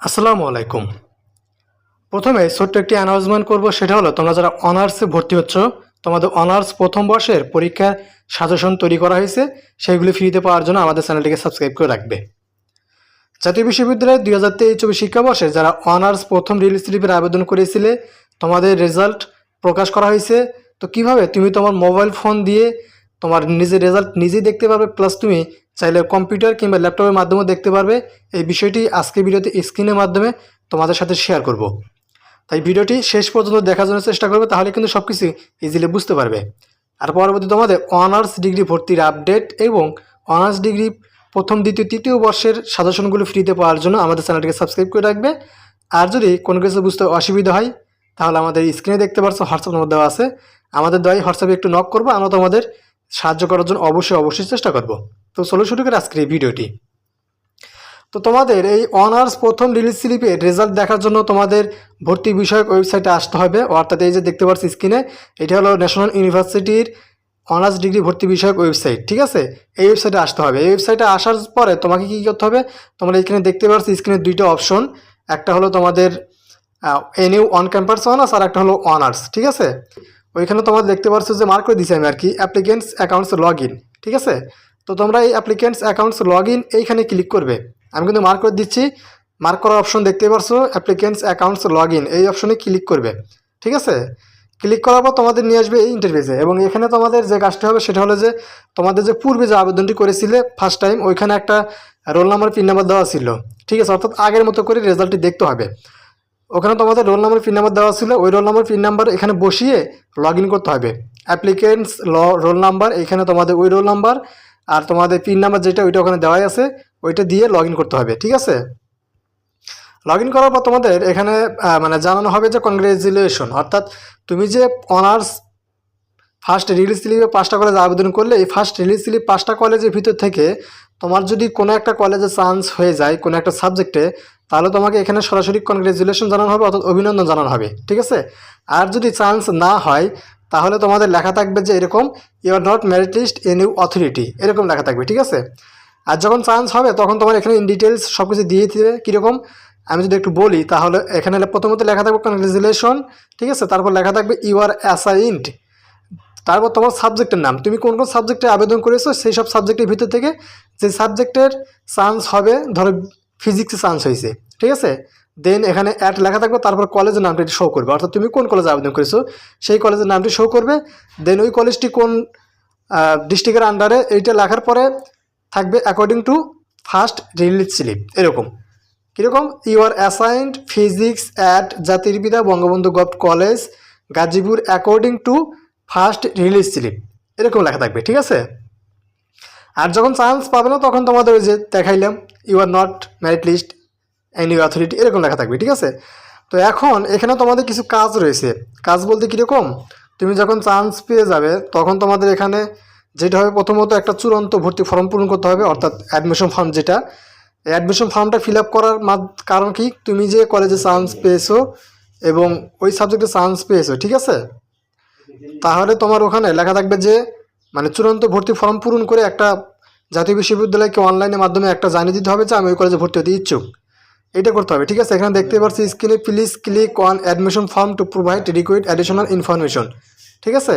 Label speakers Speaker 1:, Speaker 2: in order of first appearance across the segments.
Speaker 1: আসসালামু আলাইকুম। প্রথমে ছোট্ট একটি অ্যানাউন্সমেন্ট করব, সেটা হলো, তোমরা যারা অনার্সে ভর্তি হচ্ছ, তোমাদের অনার্স প্রথম বর্ষের পরীক্ষার সাজেশন তৈরি করা হয়েছে, সেইগুলি ফ্রিতে পাওয়ার জন্য আমাদের চ্যানেলটিকে সাবস্ক্রাইব করে রাখবে। জাতীয় বিশ্ববিদ্যালয়ের দুই হাজার তেইশ চব্বিশ শিক্ষাবর্ষে যারা অনার্স প্রথম রিলিজ স্লিপের আবেদন করেছিলে, তোমাদের রেজাল্ট প্রকাশ করা হয়েছে। তো কীভাবে তুমি তোমার মোবাইল ফোন দিয়ে তোমার নিজের রেজাল্ট নিজেই দেখতে পারবে প্লাস তুমি চাইলে কম্পিউটার কিংবা ল্যাপটপের মাধ্যমেও দেখতে পারবে। এই বিষয়টি আজকে ভিডিওতে স্ক্রিনের মাধ্যমে তোমাদের সাথে শেয়ার করব। তাই ভিডিওটি শেষ পর্যন্ত দেখার জন্য চেষ্টা করবে, তাহলে কিন্তু সব কিছু ইজিলি বুঝতে পারবে। আর পরবর্তী তোমাদের অনার্স ডিগ্রি ভর্তির আপডেট এবং অনার্স ডিগ্রি প্রথম, দ্বিতীয়, তৃতীয় বর্ষের সাজেশনগুলো ফ্রিতে পাওয়ার জন্য আমাদের চ্যানেলটিকে সাবস্ক্রাইব করে রাখবে। আর যদি কোনো কিছু বুঝতে অসুবিধা হয়, তাহলে আমাদের স্ক্রিনে দেখতে পারছ হোয়াটসঅ্যাপ নম্বর দেওয়া আছে। আমাদের দয় হোয়াটসঅ্যাপে একটু নক করব, আমরা তোমাদের সাহায্য করার জন্য অবশ্যই অবশ্যই চেষ্টা করব। তো চলো শুরু করে আজকের এই ভিডিওটি। তো তোমাদের এই অনার্স প্রথম রিলিজ স্লিপের রেজাল্ট দেখার জন্য তোমাদের ভর্তি বিষয়ক ওয়েবসাইটে আসতে হবে। অর্থাৎ এই যে দেখতে পাচ্ছি স্ক্রিনে এটা হলো ন্যাশনাল ইউনিভার্সিটির অনার্স ডিগ্রি ভর্তি বিষয়ক ওয়েবসাইট, ঠিক আছে? এই ওয়েবসাইটে আসতে হবে। এই ওয়েবসাইটে আসার পরে তোমাকে কী করতে হবে? তোমরা এখানে দেখতে পাচ্ছ স্ক্রিনে দুইটা অপশন একটা হলো তোমাদের এনইউ অন ক্যাম্পাস অনার্স আর একটা হলো অনার্স, ঠিক আছে? ওইখানে তোমরা দেখতে পাচ্ছ যে মার্ক করে দিছি আমি আর কি অ্যাপ্লিকেন্টস অ্যাকাউন্টস লগ ইন ঠিক আছে? তো তোমরা এই অ্যাপ্লিকেন্টস অ্যাকাউন্টস লগ ইন এইখানে ক্লিক করবে। আমি কিন্তু মার্ক করে দিচ্ছি। মার্ক করার অপশন দেখতে পারছ অ্যাপ্লিকেন্টস অ্যাকাউন্টস লগ ইন এই অপশনে ক্লিক করবে। ঠিক আছে? ক্লিক করার পর তোমাদের নিয়ে আসবে এই ইন্টারভিউসে এবং এখানে তোমাদের যে কাজটা হবে সেটা হলো যে, তোমাদের যে পূর্বে যে আবেদনটি করেছিলে ফার্স্ট টাইম ওইখানে একটা রোল নাম্বার পিন নাম্বার দেওয়া ছিল। ঠিক আছে? অর্থাৎ আগের মতো করে রেজাল্টটি দেখতে হবে। ওখানে তোমাদের রোল নাম্বার পিন নাম্বার দেওয়া ছিল। ওই রোল নাম্বার পিন নাম্বার এখানে বসিয়ে লগ করতে হবে। অ্যাপ্লিকেন্টস ল রোল নাম্বার এখানে তোমাদের ওই রোল নাম্বার আর তোমাদের পিন নাম্বার যেটা ওইটা ওখানে দেওয়াই আছে, ওইটা দিয়ে লগ করতে হবে, ঠিক আছে? লগ ইন করার পর তোমাদের এখানে মানে জানানো হবে যে কনগ্রেচুলেশন অর্থাৎ তুমি যে অনার্স ফার্স্ট রিলিজ স্লিপে পাঁচটা কলেজে আবেদন করলে, এই ফার্স্ট রিলিজ স্লিপ পাঁচটা কলেজের ভিতর থেকে তোমার যদি কোনো একটা কলেজে চান্স হয়ে যায়, কোনো একটা সাবজেক্টে তাহলে তোমাকে এখানে সরাসরি কনগ্রেচুলেশন জানানো হবে, অর্থাৎ অভিনন্দন জানানো হবে, ঠিক আছে? আর যদি চান্স না হয় তাহলে তোমাদের লেখা থাকবে যে এরকম you are not merit list N U authority এরকম লেখা থাকবে, ঠিক আছে? আর যখন চান্স হবে, তখন তোমার এখানে ইন ডিটেলস সব কিছু দিয়ে দিবে কীরকম? আমি যদি একটু বলি, তাহলে এখানে প্রথমত লেখা থাকবে কনগ্রেচুলেশন ঠিক আছে? তারপর লেখা থাকবে ইউ আর অ্যাসাইন্ড তারপর তোমার সাবজেক্টের নাম। তুমি কোন কোন সাবজেক্টে আবেদন করেছ, সেই সব সাবজেক্টের ভিতর থেকে যে সাবজেক্টের চান্স হবে, ধরো ফিজিক্সে চান্স হয়েছে, ঠিক আছে? দেন এখানে অ্যাড লেখা থাকবে, তারপর কলেজের নামটা শো করবে। অর্থাৎ তুমি কোন কলেজে আবেদন করেছ, সেই কলেজের নামটি শো করবে। দেন ওই কলেজটি কোন ডিস্ট্রিক্টের আন্ডারে এইটা লেখার পরে থাকবে according to first release slip এরকম। কীরকম? You are assigned physics at জাতিরবিদ্যা Bangabandhu govt college Gazipur according to first release slip এরকম লেখা থাকবে, ঠিক আছে? আর যখন চান্স পাবে না, তখন তোমাদের ওই যে দেখাইলাম you are not merit list and you authority এরকম লেখা থাকবে, ঠিক আছে? তো এখন এখানে তোমাদের কিছু কাজ রয়েছে। কাজ বলতে কীরকম? তুমি যখন চান্স পেয়ে যাবে, তখন তোমাদের এখানে যেটা হবে, প্রথমত একটা চূড়ান্ত ভর্তি ফর্ম পূরণ করতে হবে, অর্থাৎ অ্যাডমিশন ফর্ম যেটা। অ্যাডমিশন ফর্মটা ফিল আপ করার কারণ কি? তুমি যে কলেজে চান্স পেয়েছ এবং ওই সাবজেক্টে চান্স পেয়েছ, ঠিক আছে? তাহলে তোমার ওখানে লেখা থাকবে যে মানে চূড়ান্ত ভর্তি ফর্ম পূরণ করে একটা জাতীয় বিশ্ববিদ্যালয়কে অনলাইনের মাধ্যমে একটা জানিয়ে দিতে হবে যে, আমি ওই কলেজে ভর্তি হতে ইচ্ছুক। এটা করতে হবে ঠিক আছে? এখানে দেখতে পাচ্ছি স্কিলে please click on admission form to provide required additional information ঠিক আছে?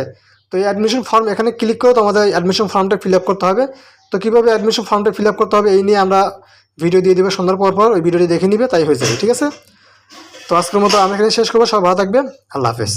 Speaker 1: তো এই অ্যাডমিশন ফর্ম এখানে ক্লিক করে তোমাদের অ্যাডমিশন ফর্মটা ফিল আপ করতে হবে। তো কীভাবে অ্যাডমিশন ফর্মটা ফিল আপ করতে হবে এই নিয়ে আমরা ভিডিও দিয়ে দেবো সন্ধ্যার পর পর ওই ভিডিওটি দেখে নিবে তাই হয়ে যাবে ঠিক আছে? তো আজকের মতো আমি এখানে শেষ করব সব ভালো থাকবে আল্লাহ হাফেজ।